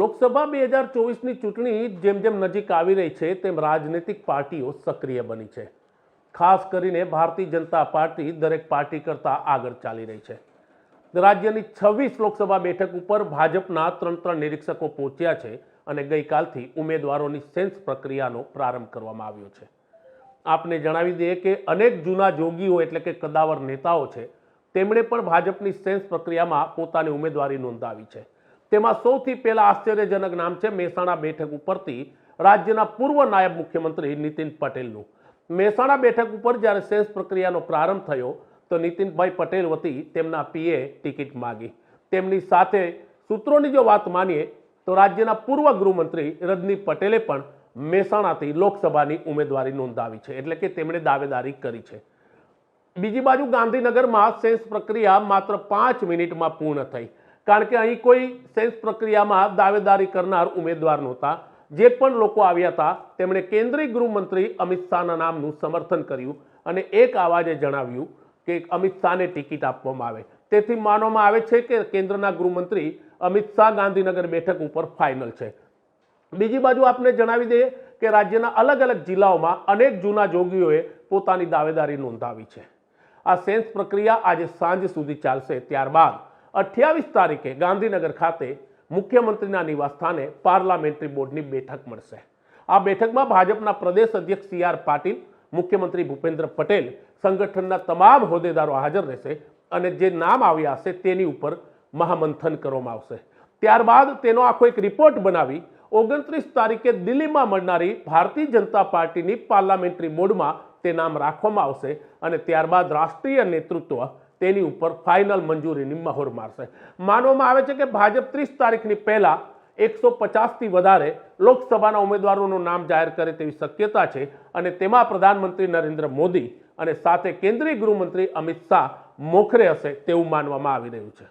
લોકસભા બે હજાર ચોવીસની ચૂંટણી જેમ જેમ નજીક આવી રહી છે, તેમ રાજનૈતિક પાર્ટીઓ સક્રિય બની છે. ખાસ કરીને ભારતીય જનતા પાર્ટી દરેક પાર્ટી કરતાં આગળ ચાલી રહી છે. રાજ્યની છવ્વીસ લોકસભા બેઠક ઉપર ભાજપના ત્રણ ત્રણ નિરીક્ષકો પહોંચ્યા છે અને ગઈકાલથી ઉમેદવારોની સેન્સ પ્રક્રિયાનો પ્રારંભ કરવામાં આવ્યો છે. આપને જણાવી દઈએ કે અનેક જૂના જોગીઓ એટલે કે કદાવર નેતાઓ છે, તેમણે પણ ભાજપની સેન્સ પ્રક્રિયામાં પોતાની ઉમેદવારી નોંધાવી છે. તેમાં સૌથી પહેલા આશ્ચર્યજનક નામ છે મહેસાણા બેઠક ઉપરથી રાજ્યના પૂર્વ નાયબ મુખ્યમંત્રી નીતિન પટેલનું. મહેસાણા બેઠક ઉપર જ્યારે સેન્સ પ્રક્રિયાનો પ્રારંભ થયો, તો નીતિનભાઈ પટેલ વતી તેમના પીએ ટિકિટ માગી. તેમની સાથે સૂત્રોની જો વાત માનીએ, તો રાજ્યના પૂર્વ ગૃહમંત્રી રજની પટેલે પણ મહેસાણાથી લોકસભાની ઉમેદવારી નોંધાવી છે, એટલે કે તેમણે દાવેદારી કરી છે. બીજી બાજુ ગાંધીનગરમાં સેન્સ પ્રક્રિયા માત્ર પાંચ મિનિટમાં પૂર્ણ થઈ. કારણ કે અહીં કોઈ સેન્સ પ્રક્રિયામાં દાવેદારી કરનાર ઉમેદવાર નહોતા. જે પણ લોકો આવ્યા હતા, તેમણે કેન્દ્રીય ગૃહમંત્રી અમિત શાહના નામનું સમર્થન કર્યું અને એક આવાજે જણાવ્યું કે અમિત શાહને ટિકિટ આપવામાં આવે. તેથી માનવામાં આવે છે કે કેન્દ્રના ગૃહમંત્રી અમિત શાહ ગાંધીનગર બેઠક ઉપર ફાઇનલ છે. બીજી બાજુ આપને જણાવી દઈએ કે રાજ્યના અલગ અલગ જિલ્લાઓમાં અનેક જૂના જોગીઓએ પોતાની દાવેદારી નોંધાવી છે. આ સેન્સ પ્રક્રિયા આજે સાંજ સુધી ચાલશે ત્યારબાદ. અઠ્યાવીસ તારીખે ગાંધીનગર ખાતે મુખ્યમંત્રીના નિવાસસ્થાને પાર્લામેન્ટરી બોર્ડની બેઠક મળશે. આ બેઠકમાં ભાજપના પ્રદેશ અધ્યક્ષ સી આર પાટીલ, મુખ્યમંત્રી ભૂપેન્દ્ર પટેલ સંગઠનના તમામ હોદ્દેદારો હાજર રહેશે અને જે નામ આવ્યા હશે તેની ઉપર મહામંથન કરવામાં આવશે. ત્યારબાદ તેનો આખો એક રિપોર્ટ બનાવી ઓગણત્રીસ તારીખે દિલ્હીમાં મળનારી ભારતીય જનતા પાર્ટીની પાર્લામેન્ટરી બોર્ડમાં તે નામ રાખવામાં આવશે અને ત્યારબાદ રાષ્ટ્રીય નેતૃત્વ તેની ઉપર ફાઇનલ મંજૂરીની મહોર મારશે. માનવામાં આવે છે કે ભાજપ ત્રીસ તારીખની પહેલા એકસો પચાસથી વધારે લોકસભાના ઉમેદવારોનું નામ જાહેર કરે તેવી શક્યતા છે અને તેમાં પ્રધાનમંત્રી નરેન્દ્ર મોદી અને સાથે કેન્દ્રીય ગૃહમંત્રી અમિત શાહ મોખરે હશે તેવું માનવામાં આવી રહ્યું છે.